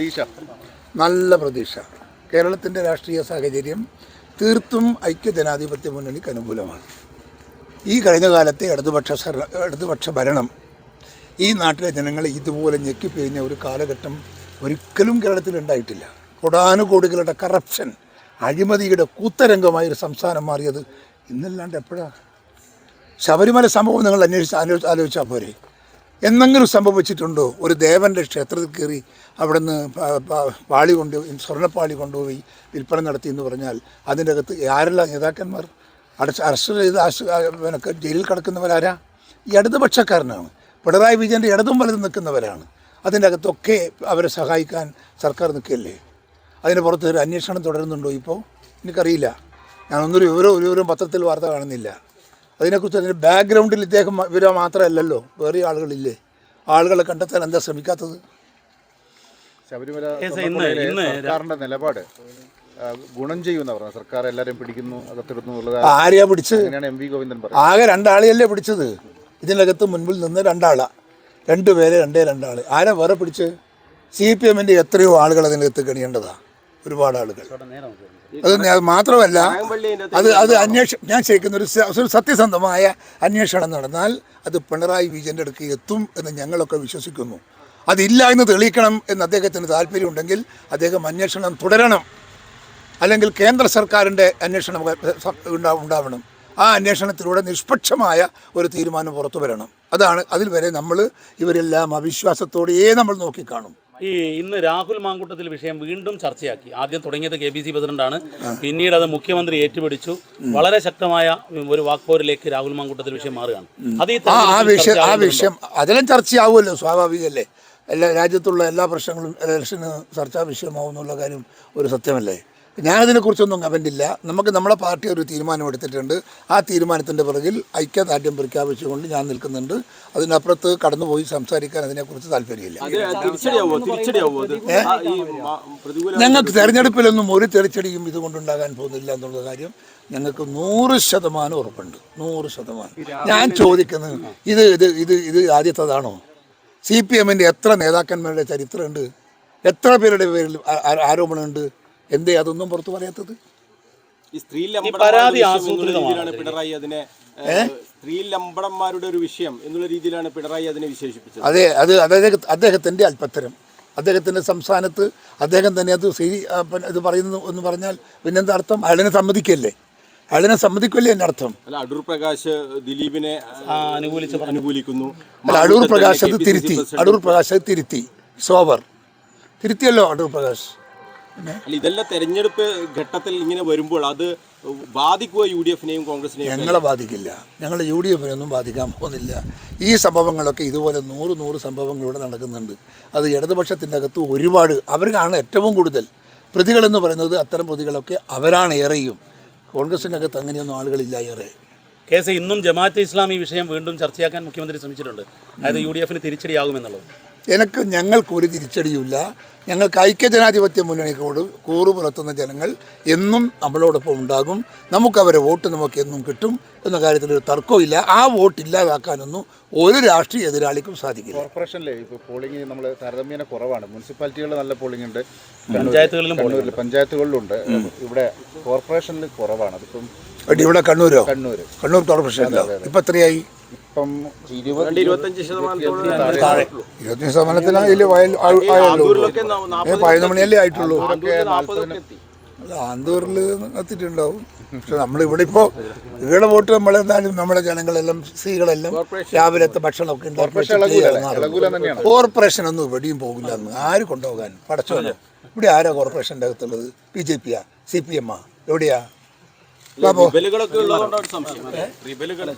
പ്രതീക്ഷ. നല്ല പ്രതീക്ഷ. കേരളത്തിന്റെ രാഷ്ട്രീയ സാഹചര്യം തീർത്തും ഐക്യജനാധിപത്യ മുന്നണിക്ക് അനുകൂലമാണ്. ഈ കഴിഞ്ഞ കാലത്തെ ഇടതുപക്ഷ ഇടതുപക്ഷ ഭരണം ഈ നാട്ടിലെ ജനങ്ങളെ ഇതുപോലെ ഞെക്കിപ്പിരിഞ്ഞ ഒരു കാലഘട്ടം ഒരിക്കലും കേരളത്തിൽ ഉണ്ടായിട്ടില്ല. കൊടാനുകോടികളുടെ കറപ്ഷൻ അഴിമതിയുടെ കൂത്തരംഗമായ ഒരു സംസ്ഥാനം മാറിയത് ഇന്നല്ലാണ്ട് എപ്പോഴാണ് ശബരിമല സംഭവം നിങ്ങൾ അന്വേഷിച്ച് ആലോ- ആലോചിച്ചാൽ പോരെ? എന്തെങ്കിലും സംഭവിച്ചിട്ടുണ്ടോ? ഒരു ദേവന്റെ ക്ഷേത്രത്തിൽ കയറി അവിടെ നിന്ന് പാളി കൊണ്ട് സ്വർണപ്പാളി കൊണ്ടുപോയി വിൽപ്പന നടത്തി എന്ന് പറഞ്ഞാൽ അതിന്റെ അകത്ത് ആരെല്ലാം നേതാക്കന്മാർ? അടച്ച് അറസ്റ്റ് ചെയ്ത് ജയിലിൽ കിടക്കുന്നവരാരാ? ഈ ഇടതുപക്ഷക്കാരനാണ്. പിണറായി വിജയന്റെ ഇടതും വലതും നിൽക്കുന്നവരാണ്. അതിന്റെ അകത്തൊക്കെ അവരെ സഹായിക്കാൻ സർക്കാർ നിൽക്കുകയല്ലേ അതിന് പുറത്ത് ഒരു അന്വേഷണം തുടരുന്നുണ്ടോ ഇപ്പോൾ? എനിക്കറിയില്ല. ഞാനൊന്നൊരു വിവരം ഒരു വിവരം പത്രത്തിൽ വാർത്ത കാണുന്നില്ല. അതിനെക്കുറിച്ച് അതിന്റെ ബാക്ക്ഗ്രൗണ്ടിൽ ഇദ്ദേഹം ഇവരെ മാത്രമല്ലല്ലോ. വേറെ ആളുകളില്ലേ? ആളുകളെ കണ്ടെത്താൻ എന്താ ശ്രമിക്കാത്തത്? ശബരിമല ഇന്ന് ഇന്ന് സർക്കാരിന്റെ നിലപാട് ഗുണം ചെയ്യുമെന്നാ പറഞ്ഞു സർക്കാർ എല്ലാവരെയും പിടിക്കുന്നു അകത്തിടുന്നു എന്നുള്ളത് ആരെയാ പിടിച്ച്? അങ്ങനെയാണ് എം വി ഗോവിന്ദൻ പറഞ്ഞു ആകെ രണ്ടാളെയല്ലേ പിടിച്ചത്? ഇതിനകത്ത് മുൻപിൽ നിന്ന് രണ്ടാളാ. രണ്ട് പേരെ രണ്ടേ രണ്ടാൾ ആരാ വേറെ പിടിച്ച്? സി പി എമ്മിന്റെ എത്രയോ ആളുകൾ അതിനകത്ത് കണിയേണ്ടതാണ് ഒരുപാട് ആളുകൾ. അത് മാത്രമല്ല അത് അത് അന്വേഷണം ഞാൻ ശരിക്കുന്ന ഒരു ഒരു സത്യസന്ധമായ അന്വേഷണം നടന്നാൽ അത് പിണറായി വിജയന്റെ അടുക്ക് എത്തും എന്ന് ഞങ്ങളൊക്കെ വിശ്വസിക്കുന്നു. അതില്ല എന്ന് തെളിയിക്കണം എന്ന് അദ്ദേഹത്തിന് താല്പര്യമുണ്ടെങ്കിൽ അദ്ദേഹം അന്വേഷണം തുടരണം. അല്ലെങ്കിൽ കേന്ദ്ര സർക്കാരിന്റെ അന്വേഷണം ഉണ്ടാ- ഉണ്ടാവണം. ആ അന്വേഷണത്തിലൂടെ നിഷ്പക്ഷമായ ഒരു തീരുമാനം പുറത്തു വരണം. അതാണ് അതിൽ വരെ നമ്മൾ ഇവരെല്ലാം അവിശ്വാസത്തോടെയേ നമ്മൾ നോക്കിക്കാണും. ഈ ഇന്ന് രാഹുൽ മാങ്കൂട്ടത്തിൽ വിഷയം വീണ്ടും ചർച്ചയാക്കി. ആദ്യം തുടങ്ങിയത് കെ പി സി പ്രസിഡന്റാണ്. പിന്നീട് അത് മുഖ്യമന്ത്രി ഏറ്റുപിടിച്ചു. വളരെ ശക്തമായ ഒരു വാക്പോരിലേക്ക് രാഹുൽ മാങ്കൂട്ടത്തിൽ വിഷയം മാറുകയാണ്. അത് ഈ ആ വിഷയം ആ വിഷയം അതിലും ചർച്ചയാവുമല്ലോ സ്വാഭാവികമല്ലേ? എല്ലാ രാജ്യത്തുള്ള എല്ലാ പ്രശ്നങ്ങളും ഇലക്ഷന് ചർച്ചാ വിഷയമാവുന്നുള്ള കാര്യം ഒരു സത്യമല്ലേ? ഞാനതിനെക്കുറിച്ചൊന്നും കമന്റില്ല. നമുക്ക് നമ്മുടെ പാർട്ടി ഒരു തീരുമാനം എടുത്തിട്ടുണ്ട്. ആ തീരുമാനത്തിന്റെ പിറകിൽ ഐക്യദാർഢ്യം പ്രഖ്യാപിച്ചുകൊണ്ട് ഞാൻ നിൽക്കുന്നുണ്ട്. അതിനപ്പുറത്ത് കടന്നുപോയി സംസാരിക്കാൻ അതിനെക്കുറിച്ച് താല്പര്യമില്ല. ഞങ്ങൾക്ക് തെരഞ്ഞെടുപ്പിലൊന്നും ഒരു തിരിച്ചടിയും ഇതുകൊണ്ടുണ്ടാകാൻ പോകുന്നില്ല എന്നുള്ള കാര്യം ഞങ്ങൾക്ക് നൂറ് ശതമാനം ഉറപ്പുണ്ട്. നൂറ് ശതമാനം. ഞാൻ ചോദിക്കുന്നത് ഇത് ഇത് ഇത് ഇത് ആദ്യത്തതാണോ? സി പി എമ്മിന്റെ എത്ര നേതാക്കന്മാരുടെ ചരിത്രമുണ്ട്? എത്ര പേരുടെ പേരിൽ ആരോപണമുണ്ട്? എന്തേ അതൊന്നും പുറത്തു പറയാത്തത്? ഈ സ്ത്രീ പിണറായി അതിനെ സ്ത്രീ ലംബടന്മാരുടെ ഒരു വിഷയം എന്നുള്ള രീതിയിലാണ് പിണറായി അതിനെ വിശേഷിപ്പിച്ചത്. അതെ അത് അദ്ദേഹം അദ്ദേഹത്തിന്റെ അല്പത്തരം അദ്ദേഹത്തിന്റെ സംസ്ഥാനത്ത് അദ്ദേഹം തന്നെ അത് ശരി ഇത് പറയുന്നു എന്ന് പറഞ്ഞാൽ പിന്നെന്താ അർത്ഥം? അയാളിനെ സമ്മതിക്കല്ലേ? അയാളിനെ സമ്മതിക്കല്ലേ എന്റെ അർത്ഥം? അല്ല അടൂർ പ്രകാശ് ദിലീപിനെ ആ, അനുകൂലിച്ച് പറഞ്ഞു. അനുകൂലിക്കുന്നു. അല്ല അടൂർ പ്രകാശ് അത് തിരുത്തി. അടൂർ പ്രകാശ് അത് തിരുത്തി. സോവർ തിരുത്തിയല്ലോ അടൂർ പ്രകാശ്. അല്ല ഇതെല്ലാം തെരഞ്ഞെടുപ്പ് ഘട്ടത്തിൽ ഇങ്ങനെ വരുമ്പോൾ അത് ബാധിക്കുക യു ഡി എഫിനെയും കോൺഗ്രസിനെയും ഞങ്ങളെ ബാധിക്കില്ല. ഞങ്ങൾ യു ഡി എഫിനൊന്നും ബാധിക്കാൻ പോകുന്നില്ല. ഈ സംഭവങ്ങളൊക്കെ ഇതുപോലെ നൂറ് നൂറ് സംഭവങ്ങളിവിടെ നടക്കുന്നുണ്ട്. അത് ഇടതുപക്ഷത്തിന്റെ അകത്ത് ഒരുപാട് അവർക്കാണ് ഏറ്റവും കൂടുതൽ. പ്രതികളെന്ന് പറയുന്നത് അത്തരം പ്രതികളൊക്കെ അവരാണ് ഏറെയും കോൺഗ്രസിന്റെ അകത്ത് അങ്ങനെയൊന്നും ആളുകളില്ല ഏറെ. കേസ് ഇന്നും ജമാഅത്തെ ഈ വിഷയം വീണ്ടും ചർച്ചയാക്കാൻ മുഖ്യമന്ത്രി ശ്രമിച്ചിട്ടുണ്ട്. അതായത് യു ഡി എഫിന് തിരിച്ചടിയാകുമെന്നുള്ളത്. എനിക്ക് ഞങ്ങൾക്ക് ഒരു തിരിച്ചടിയുമില്ല. ഞങ്ങൾക്ക് ഐക്യജനാധിപത്യ മുന്നണിക്കോട് കൂറു പുലർത്തുന്ന ജനങ്ങൾ എന്നും നമ്മളോടൊപ്പം ഉണ്ടാകും. നമുക്കവരെ വോട്ട് നമുക്ക് എന്നും കിട്ടും എന്ന കാര്യത്തിൽ ഒരു തർക്കമില്ല ആ വോട്ട് ഇല്ലാതാക്കാനൊന്നും ഒരു രാഷ്ട്രീയ എതിരാളിക്കും സാധിക്കില്ല. കോർപ്പറേഷനിലെ ഇപ്പോൾ പോളിംഗ് നമ്മൾ താരതമ്യേന കുറവാണ്. മുനിസിപ്പാലിറ്റികളിൽ നല്ല പോളിംഗ് ഉണ്ട്. പഞ്ചായത്തുകളിലും കണ്ണൂരിൽ പഞ്ചായത്തുകളിലുണ്ട്. ഇവിടെ കോർപ്പറേഷനിൽ കുറവാണ്. അതിപ്പം ഇവിടെ കണ്ണൂരോ? കണ്ണൂർ കണ്ണൂർ കോർപ്പറേഷൻ ഇപ്പം എത്രയായി? ഇപ്പം ഇരുപത്തഞ്ച് ശതമാനത്തോളം ഇരുപത്തഞ്ച് ശതമാനത്തിനായി വയൽ ആ- ആയുള്ളൂ. ആന്തൂരിലൊക്കെ ന- പതിനൊന്ന് മണിയല്ലേ ആയിട്ടുള്ളൂ. ആന്തൂരിൽ എത്തിയിട്ടുണ്ടാവും. പക്ഷെ നമ്മളിവിടെ ഇപ്പോൾ ഇവിടെ വോട്ട് നമ്മളെന്തായാലും നമ്മുടെ ജനങ്ങളെല്ലാം സ്ത്രീകളെല്ലാം രാവിലത്തെ ഭക്ഷണമൊക്കെ ഉണ്ടാക്കി. കോർപ്പറേഷൻ ഒന്നും ഇവിടെയും പോകില്ല എന്ന് ആര് കൊണ്ടുപോകാൻ? പടച്ചോനോ. ഇവിടെ ആരാ കോർപ്പറേഷന്റെ അകത്തുള്ളത്? ബി ജെ പിയാ? സി പി എമ്മാ? എവിടെയാ? റിബലുകളൊക്കെ ഉള്ളതുകൊണ്ടാണ് സംശയം. റിബലുകൾ